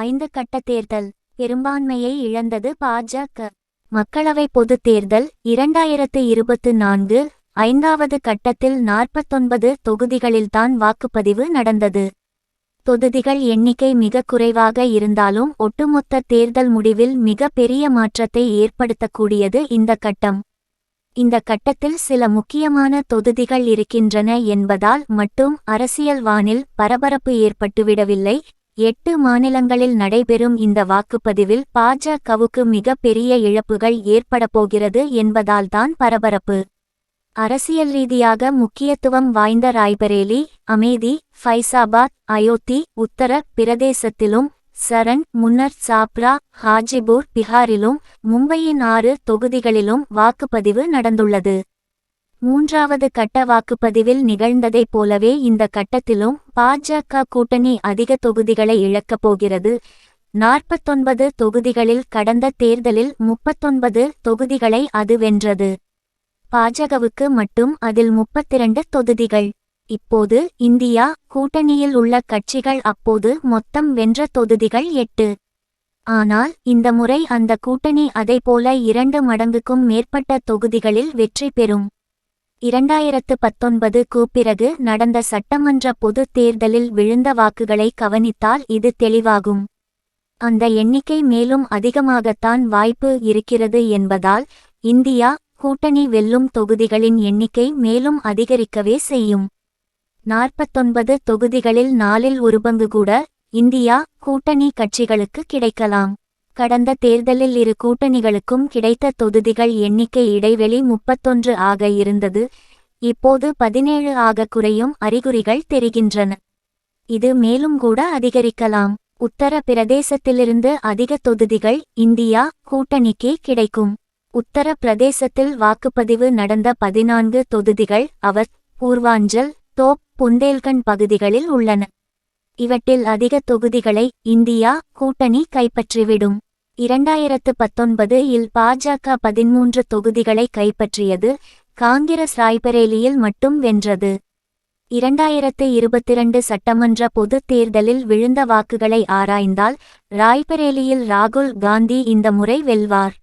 ஐந்து கட்ட தேர்தல். பெரும்பான்மையை இழந்தது பாஜக மக்களவை பொதுத் தேர்தல் இரண்டாயிரத்து இருபத்து நான்கு. ஐந்தாவது கட்டத்தில் நாற்பத்தொன்பது தொகுதிகளில்தான் வாக்குப்பதிவு நடந்தது. தொகுதிகள் எண்ணிக்கை மிக குறைவாக இருந்தாலும் ஒட்டுமொத்த தேர்தல் முடிவில் மிக பெரிய மாற்றத்தை ஏற்படுத்தக்கூடியது இந்த கட்டம். இந்த கட்டத்தில் சில முக்கியமான தொகுதிகள் இருக்கின்றன என்பதால் மட்டும் அரசியல் வானில் பரபரப்பு ஏற்பட்டுவிடவில்லை. எட்டு மாநிலங்களில் நடைபெறும் இந்த வாக்குப்பதிவில் பாஜகவுக்கு மிகப்பெரிய பெரிய இழப்புகள் ஏற்படப்போகிறது என்பதால்தான் பரபரப்பு. அரசியல் ரீதியாக முக்கியத்துவம் வாய்ந்த ராய்பரேலி அமேதி ஃபைசாபாத் அயோத்தி உத்தர பிரதேசத்திலும் சரண் முன்னர் சாப்ரா ஹாஜிபூர் பிகாரிலும் மும்பையின் ஆறு தொகுதிகளிலும் வாக்குப்பதிவு நடந்துள்ளது. மூன்றாவது கட்ட வாக்குப்பதிவில் நிகழ்ந்ததைப் போலவே இந்த கட்டத்திலும் பாஜக கூட்டணி அதிக தொகுதிகளை இழக்கப் போகிறது. நாற்பத்தொன்பது தொகுதிகளில் கடந்த தேர்தலில் முப்பத்தொன்பது தொகுதிகளை அது வென்றது. பாஜகவுக்கு மட்டும் அதில் முப்பத்திரண்டு தொகுதிகள். இப்போது இந்தியா கூட்டணியில் உள்ள கட்சிகள் அப்போது மொத்தம் வென்ற தொகுதிகள் எட்டு. ஆனால் இந்த முறை அந்த கூட்டணி அதைப்போல இரண்டு மடங்குக்கும் மேற்பட்ட தொகுதிகளில் வெற்றி பெறும். இரண்டாயிரத்து பத்தொன்பதுக்கு பிறகு நடந்த சட்டமன்ற பொதுத் தேர்தலில் விழுந்த வாக்குகளை கவனித்தால் இது தெளிவாகும். அந்த எண்ணிக்கை மேலும் அதிகமாகத்தான் வாய்ப்பு இருக்கிறது என்பதால் இந்தியா கூட்டணி வெல்லும் தொகுதிகளின் எண்ணிக்கை மேலும் அதிகரிக்கவே செய்யும். நாற்பத்தொன்பது தொகுதிகளில் நாலில் ஒரு பங்கு கூட இந்தியா கூட்டணி கட்சிகளுக்கு கிடைக்கலாம். கடந்த தேர்தலில் இரு கூட்டணிகளுக்கும் கிடைத்த தொகுதிகள் எண்ணிக்கை இடைவெளி முப்பத்தொன்று ஆக இருந்தது. இப்போது பதினேழு ஆக குறையும் அறிகுறிகள் தெரிகின்றன. இது மேலும் கூட அதிகரிக்கலாம். உத்தர பிரதேசத்திலிருந்து அதிக தொகுதிகள் இந்தியா கூட்டணிக்கே கிடைக்கும். உத்தர பிரதேசத்தில் வாக்குப்பதிவு நடந்த பதினான்கு தொகுதிகள் அவர் பூர்வாஞ்சல் தோப் புந்தேல்கண்ட் பகுதிகளில் உள்ளன. இவற்றில் அதிக தொகுதிகளை இந்தியா கூட்டணி கைப்பற்றிவிடும். இரண்டாயிரத்து பத்தொன்பது இல் பாஜக பதிமூன்று தொகுதிகளை கைப்பற்றியது காங்கிரஸ் ராய்பரேலியில் மட்டும் வென்றது. இரண்டாயிரத்து இருபத்திரண்டு சட்டமன்ற பொதுத் தேர்தலில் விழுந்த வாக்குகளை ஆராய்ந்தால் ராய்பரேலியில் ராகுல் காந்தி இந்த முறை வெல்வார்.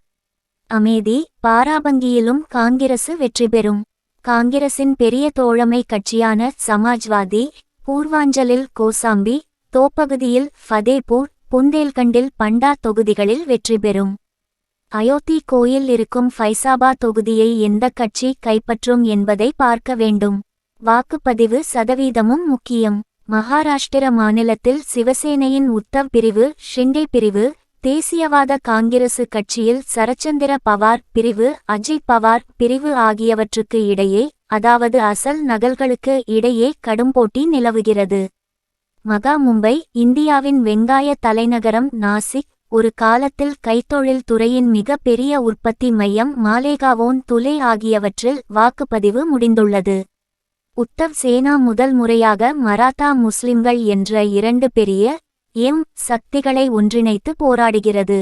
அமேதி பாராபங்கியிலும் காங்கிரசு வெற்றி பெறும். காங்கிரசின் பெரிய தோழமை கட்சியான சமாஜ்வாதி பூர்வாஞ்சலில் கோசாம்பி தோப்பகுதியில் ஃபதேபூர் புந்தேல்கண்டில் பண்டா தொகுதிகளில் வெற்றி பெறும். அயோத்தி கோயில் இருக்கும் ஃபைசாபா தொகுதியை எந்த கட்சி கைப்பற்றும் என்பதை பார்க்க வேண்டும். வாக்குப்பதிவு சதவீதமும் முக்கியம். மகாராஷ்டிர மாநிலத்தில் சிவசேனையின் உத்தவ் பிரிவு ஷிண்டே பிரிவு தேசியவாத காங்கிரசு கட்சியில் சரச்சந்திர பவார் பிரிவு அஜித் பவார் பிரிவு ஆகியவற்றுக்கு இடையே அதாவது அசல் நகல்களுக்கு இடையே கடும் போட்டி நிலவுகிறது. மகா மும்பை இந்தியாவின் வெங்காய தலைநகரம் நாசிக் ஒரு காலத்தில் கைத்தொழில் துறையின் மிக பெரிய உற்பத்தி மையம் மாலேகாவோன் துலே ஆகியவற்றில் வாக்குப்பதிவு முடிந்துள்ளது. உத்தவ் சேனா முதல் முறையாக மராத்தா முஸ்லிம்கள் என்ற இரண்டு பெரிய எம் சக்திகளை ஒன்றிணைத்து போராடுகிறது.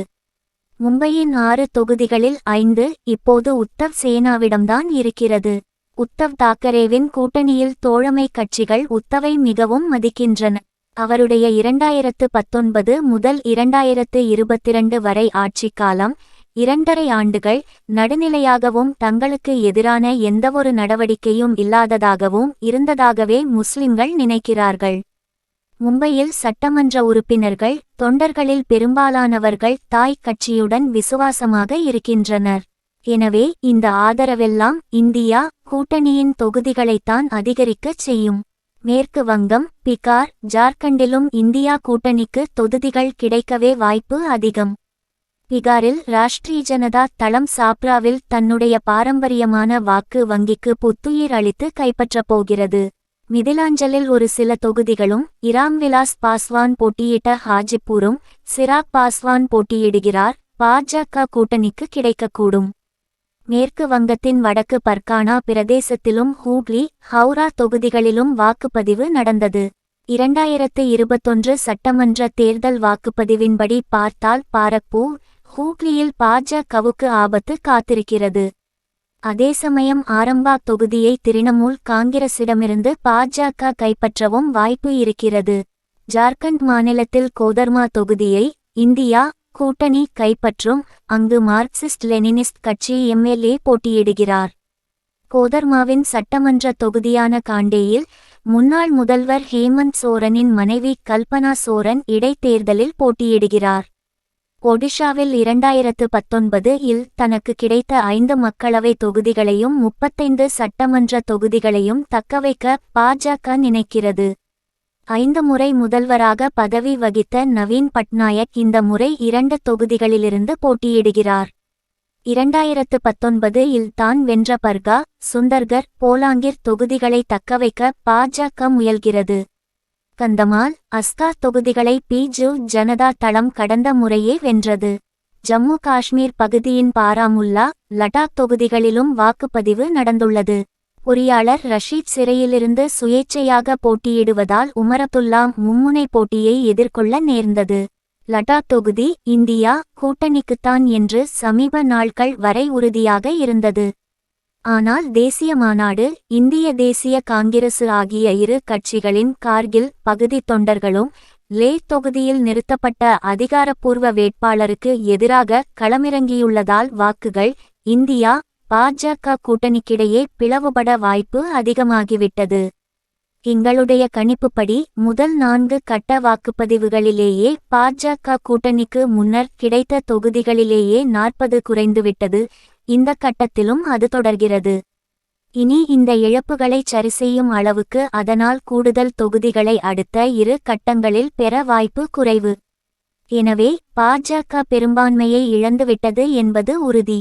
மும்பையின் ஆறு தொகுதிகளில் ஐந்து இப்போது உத்தவ் சேனாவிடம்தான் இருக்கிறது. உத்தவ் தாக்கரேவின் கூட்டணியில் தோழமை கட்சிகள் உத்தவை மிகவும் மதிக்கின்றன. அவருடைய இரண்டாயிரத்து பத்தொன்பது முதல் இரண்டாயிரத்து இருபத்திரண்டு வரை ஆட்சிக் காலம் இரண்டரை ஆண்டுகள் நடுநிலையாகவும் தங்களுக்கு எதிரான எந்தவொரு நடவடிக்கையும் இல்லாததாகவும் இருந்ததாகவே முஸ்லிம்கள் நினைக்கிறார்கள். மும்பையில் சட்டமன்ற உறுப்பினர்கள் தொண்டர்களில் பெரும்பாலானவர்கள் தாய் கட்சியுடன் விசுவாசமாக இருக்கின்றனர். எனவே இந்த ஆதரவெல்லாம் இந்தியா கூட்டணியின் தொகுதிகளைத்தான் அதிகரிக்கச் செய்யும். மேற்கு வங்கம் பிகார் ஜார்க்கண்டிலும் இந்தியா கூட்டணிக்கு தொகுதிகள் கிடைக்கவே வாய்ப்பு அதிகம். பிகாரில் ராஷ்டிரிய ஜனதா தளம் சாப்ராவில் தன்னுடைய பாரம்பரியமான வாக்கு வங்கிக்கு புத்துயிர் அளித்து கைப்பற்றப் போகிறது. மிதிலாஞ்சலில் ஒரு சில தொகுதிகளும் இராம் விலாஸ் பாஸ்வான் போட்டியிட்ட ஹாஜிப்பூரும் சிராக் பாஸ்வான் போட்டியிடுகிறார் பாஜக கூட்டணிக்கு கிடைக்கக்கூடும். மேற்கு வங்கத்தின் வடக்கு பர்கானா பிரதேசத்திலும் ஹூக்லி ஹவுரா தொகுதிகளிலும் வாக்குப்பதிவு நடந்தது. இரண்டாயிரத்து இருபத்தொன்று சட்டமன்ற தேர்தல் வாக்குப்பதிவின்படி பார்த்தால் பாரக்பூர் ஹூக்லியில் பாஜகவுக்கு ஆபத்து காத்திருக்கிறது. அதே சமயம் ஆரம்பா தொகுதியை திரிணமூல் காங்கிரசிடமிருந்து பாஜக கைப்பற்றவும் வாய்ப்பு இருக்கிறது. ஜார்க்கண்ட் மாநிலத்தில் கோதர்மா தொகுதியை இந்தியா கூட்டணி கைப்பற்றும் அங்கு மார்க்சிஸ்ட் லெனினிஸ்ட் கட்சி எம்எல்ஏ போட்டியிடுகிறார். கோதர்மாவின் சட்டமன்ற தொகுதியான காண்டேயில் முன்னாள் முதல்வர் ஹேமந்த் சோரனின் மனைவி கல்பனா சோரன் இடைத்தேர்தலில் போட்டியிடுகிறார். ஒடிஷாவில் இரண்டாயிரத்து பத்தொன்பது இல் தனக்கு கிடைத்த ஐந்து மக்களவை தொகுதிகளையும் முப்பத்தைந்து சட்டமன்ற தொகுதிகளையும் தக்கவைக்க பாஜக நினைக்கிறது. ஐந்து முறை முதல்வராக பதவி வகித்த நவீன் பட்நாயக் இந்த முறை இரண்டு தொகுதிகளிலிருந்து போட்டியிடுகிறார். இரண்டாயிரத்து பத்தொன்பது இல் தான் வென்ற பர்கா சுந்தர்கர் போலாங்கிர் தொகுதிகளை தக்கவைக்க பாஜக முயல்கிறது. கந்தமால் அஸ்கா தொகுதிகளை பிஜு ஜனதா தளம் கடந்த முறையே வென்றது. ஜம்மு காஷ்மீர் பகுதியின் பாராமுல்லா லடாக் தொகுதிகளிலும் வாக்குப்பதிவு நடந்துள்ளது. பொறியாளர் ரஷீத் சிறையிலிருந்து சுயேச்சையாக போட்டியிடுவதால் உமரத்துல்லா மும்முனை போட்டியை எதிர்கொள்ள நேர்ந்தது. லடா தொகுதி இந்தியா கூட்டணிக்குத்தான் என்று சமீப நாட்கள் வரை உறுதியாக இருந்தது. ஆனால் தேசிய மாநாடு இந்திய தேசிய காங்கிரசு ஆகிய இரு கட்சிகளின் கார்கில் பகுதி தொண்டர்களும் லே தொகுதியில் நிறுத்தப்பட்ட அதிகாரப்பூர்வ வேட்பாளருக்கு எதிராக களமிறங்கியுள்ளதால் வாக்குகள் இந்தியா பாஜக கூட்டணிக்கிடையே பிளவுபட வாய்ப்பு அதிகமாகிவிட்டது. எங்களுடைய கணிப்புப்படி முதல் நான்கு கட்ட வாக்குப்பதிவுகளிலேயே பாஜக கூட்டணிக்கு முன்னர் கிடைத்த தொகுதிகளிலேயே நாற்பது குறைந்துவிட்டது. இந்த கட்டத்திலும் அது தொடர்கிறது. இனி இந்த இழப்புகளை சரிசெய்யும் அளவுக்கு அதனால் கூடுதல் தொகுதிகளை அடுத்த இரு கட்டங்களில் பெற வாய்ப்பு குறைவு. எனவே பாஜக பெரும்பான்மையை இழந்துவிட்டது என்பது உறுதி.